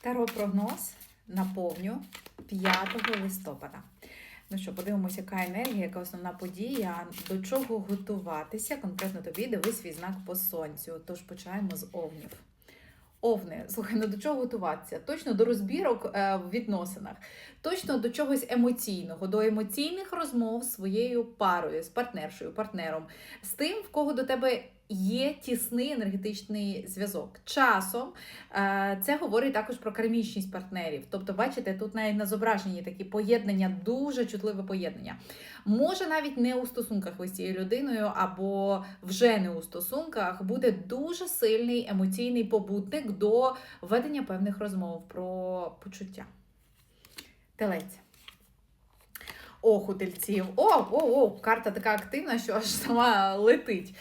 Таро прогноз на повню 5 листопада. Ну що, подивимося, яка енергія, яка основна подія, до чого готуватися. Конкретно тобі дивись свій знак по сонцю. Тож починаємо з овнів. Овни, слухай, ну до чого готуватися? Точно до розбірок е, в відносинах, точно до чогось емоційного, до емоційних розмов з своєю парою, з партнершою, партнером, з тим, в кого до тебе є тісний енергетичний зв'язок. Часом е, це говорить також про кармічність партнерів. Тобто, бачите, тут навіть на зображенні такі поєднання, дуже чутливе поєднання. Може, навіть не у стосунках ви з цією людиною, або вже не у стосунках, буде дуже сильний емоційний побутник до ведення певних розмов про почуття. Телець. Ох, у. О, о, о, карта така активна, що аж сама летить.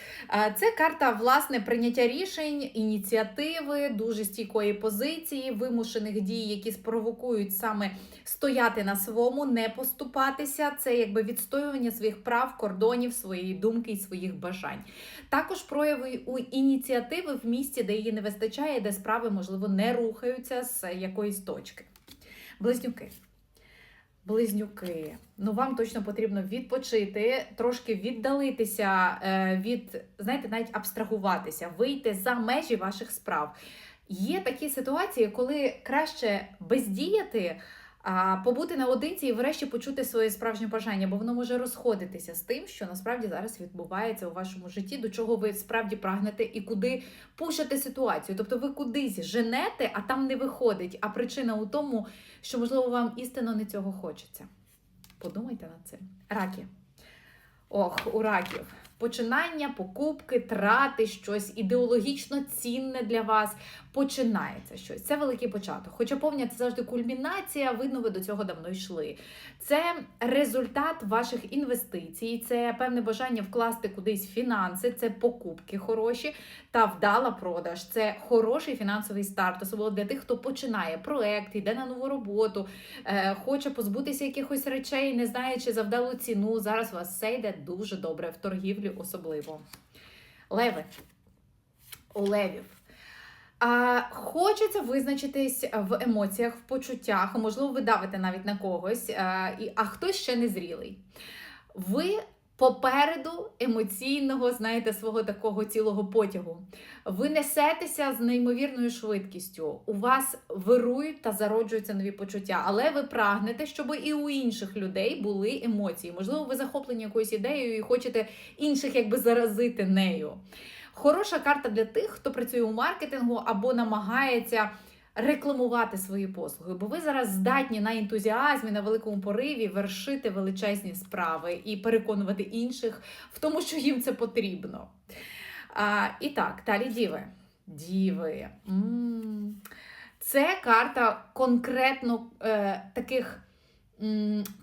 Це карта власне прийняття рішень, ініціативи, дуже стійкої позиції, вимушених дій, які спровокують саме стояти на своєму, не поступатися. Це якби відстоювання своїх прав, кордонів, своєї думки і своїх бажань. Також прояви у ініціативи в місті, де її не вистачає, де справи, можливо, не рухаються з якоїсь точки. Близнюки. Близнюки, ну вам точно потрібно відпочити, трошки віддалитися е, від, знаєте, навіть абстрагуватися, вийти за межі ваших справ. Є такі ситуації, коли краще бездіяти, побути наодинці і врешті почути своє справжнє бажання, бо воно може розходитися з тим, що насправді зараз відбувається у вашому житті, до чого ви справді прагнете і куди пушите ситуацію. Тобто ви кудись женете, а там не виходить. А причина у тому, що, можливо, вам істинно не цього хочеться. Подумайте над цим. Раки. Ох, у раків. Починання, покупки, трати, щось ідеологічно цінне для вас. Починається щось. Це великий початок. Хоча повня це завжди кульмінація, видно, ви до цього давно йшли. Це результат ваших інвестицій, це певне бажання вкласти кудись фінанси, це покупки хороші та вдала продаж. Це хороший фінансовий старт, особливо для тих, хто починає проект, йде на нову роботу, е, хоче позбутися якихось речей, не знає, чи за ціну. Зараз у вас все йде дуже добре в торгівлі, особливо. Леви. У левів. А, Хочеться визначитись в емоціях, в почуттях, можливо, ви давите навіть на когось, а, і, а хтось ще не зрілий. Ви попереду емоційного, знаєте, свого такого цілого потягу. Ви несетеся з неймовірною швидкістю. У вас вирують та зароджуються нові почуття, але ви прагнете, щоб і у інших людей були емоції. Можливо, ви захоплені якоюсь ідеєю і хочете інших якби заразити нею. Хороша карта для тих, хто працює у маркетингу або намагається рекламувати свої послуги, бо ви зараз здатні на ентузіазмі, на великому пориві вершити величезні справи і переконувати інших в тому, що їм це потрібно. А, І так, далі діви. Діви. М-м. Це карта конкретно е, таких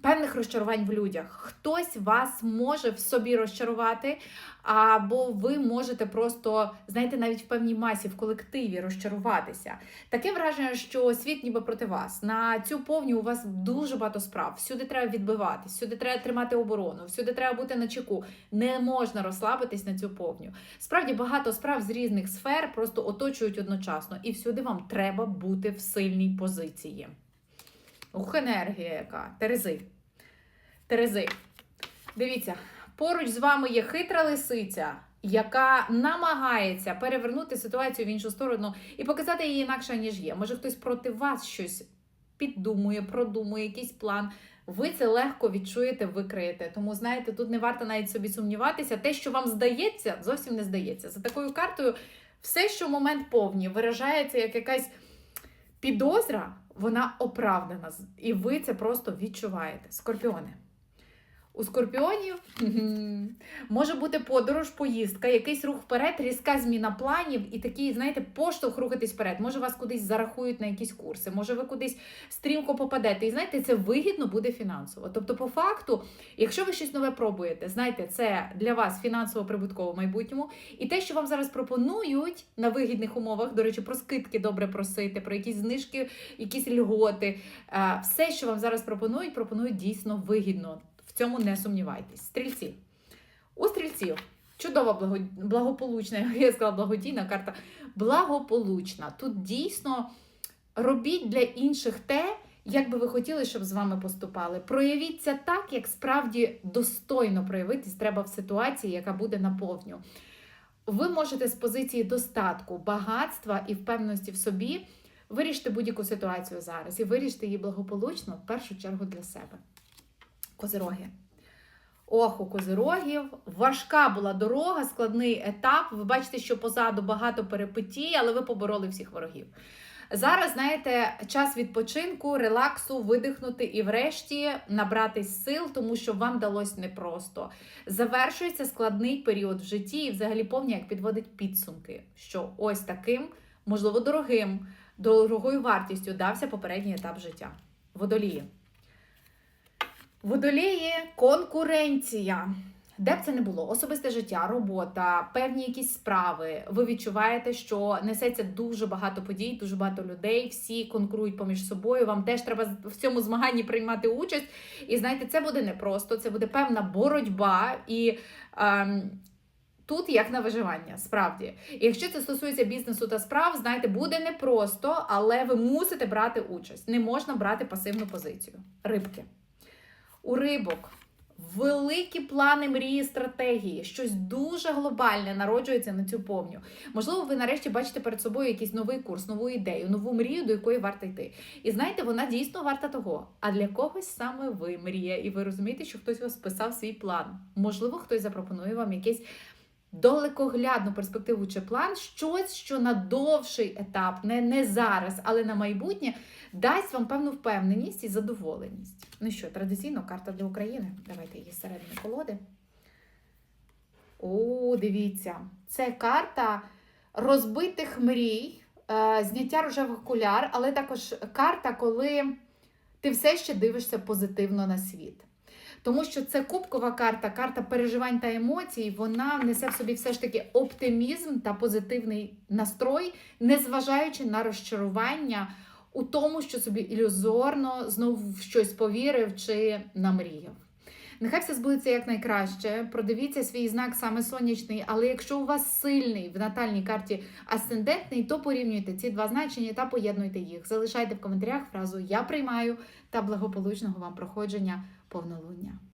певних розчарувань в людях. Хтось вас може в собі розчарувати, або ви можете просто, знаєте, навіть в певній масі, в колективі розчаруватися. Таке враження, що світ ніби проти вас. На цю повню у вас дуже багато справ. Всюди треба відбиватись, всюди треба тримати оборону, всюди треба бути на чеку. Не можна розслабитись на цю повню. Справді багато справ з різних сфер просто оточують одночасно, і всюди вам треба бути в сильній позиції. Ух, енергія яка. Терези. Терези. Дивіться, поруч з вами є хитра лисиця, яка намагається перевернути ситуацію в іншу сторону і показати її інакше, ніж є. Може, хтось проти вас щось піддумує, продумує, якийсь план. Ви це легко відчуєте, викриєте. Тому, знаєте, тут не варто навіть собі сумніватися. Те, що вам здається, зовсім не здається. За такою картою, все, що в момент повні, виражається як якась підозра вона оправдана, і ви це просто відчуваєте. Скорпіони. У скорпіонів може бути подорож, поїздка, якийсь рух вперед, різка зміна планів і такий, знаєте, поштовх рухатись вперед. Може, вас кудись зарахують на якісь курси, може, ви кудись стрімко попадете. І знаєте, це вигідно буде фінансово. Тобто, по факту, якщо ви щось нове пробуєте, знаєте, це для вас фінансово прибутково в майбутньому. І те, що вам зараз пропонують на вигідних умовах, до речі, про скидки добре просити, про якісь знижки, якісь льготи, все, що вам зараз пропонують, пропонують дійсно вигідно. В цьому не сумнівайтесь. Стрільці. У стрільців чудова благо... благополучна, я сказала благодійна карта. Благополучна. Тут дійсно робіть для інших те, як би ви хотіли, щоб з вами поступали. Проявіться так, як справді достойно проявитись треба в ситуації, яка буде наповню. Ви можете з позиції достатку, багатства і впевненості в собі вирішити будь-яку ситуацію зараз і вирішити її благополучно в першу чергу для себе. Козироги. Ох, у козирогів важка була дорога, складний етап. Ви бачите, що позаду багато перепитій, але ви побороли всіх ворогів. Зараз, знаєте, час відпочинку, релаксу, видихнути і врешті набратись сил, тому що вам далось непросто. Завершується складний період в житті, і взагалі повні як підводить підсумки, що ось таким, можливо, дорогим, дорогою вартістю дався попередній етап життя. Водолії. Водолії конкуренція. Де б це не було, особисте життя, робота, певні якісь справи. Ви відчуваєте, що несеться дуже багато подій, дуже багато людей, всі конкурують поміж собою. Вам теж треба в цьому змаганні приймати участь. І знаєте, це буде непросто, це буде певна боротьба і. Ем, Тут як на виживання, справді. І якщо це стосується бізнесу та справ, знаєте, буде непросто, але ви мусите брати участь. Не можна брати пасивну позицію. Рибки. У рибок великі плани, мрії, стратегії, щось дуже глобальне народжується на цю повню. Можливо, ви нарешті бачите перед собою якийсь новий курс, нову ідею, нову мрію, до якої варто йти. І знаєте, вона дійсно варта того. А для когось саме ви мрія, і ви розумієте, що хтось вас списав свій план. Можливо, хтось запропонує вам якийсь далекоглядну перспективу чи план, щось, що на довший етап, не, не зараз, але на майбутнє, дасть вам певну впевненість і задоволеність. Ну що, традиційно карта для України. Давайте її зсередини колоди. О, дивіться, це карта розбитих мрій, е, зняття рожевих окуляр, але також карта, коли ти все ще дивишся позитивно на світ. Тому що це кубкова карта, карта переживань та емоцій, вона несе в собі все ж таки оптимізм та позитивний настрой, незважаючи на розчарування у тому, що собі ілюзорно знову в щось повірив чи намріяв. Нехай все збудеться якнайкраще. Продивіться свій знак саме сонячний, але якщо у вас сильний в натальній карті асцендентний, то порівнюйте ці два значення та поєднуйте їх. Залишайте в коментарях фразу Я приймаю та благополучного вам проходження повнолуння.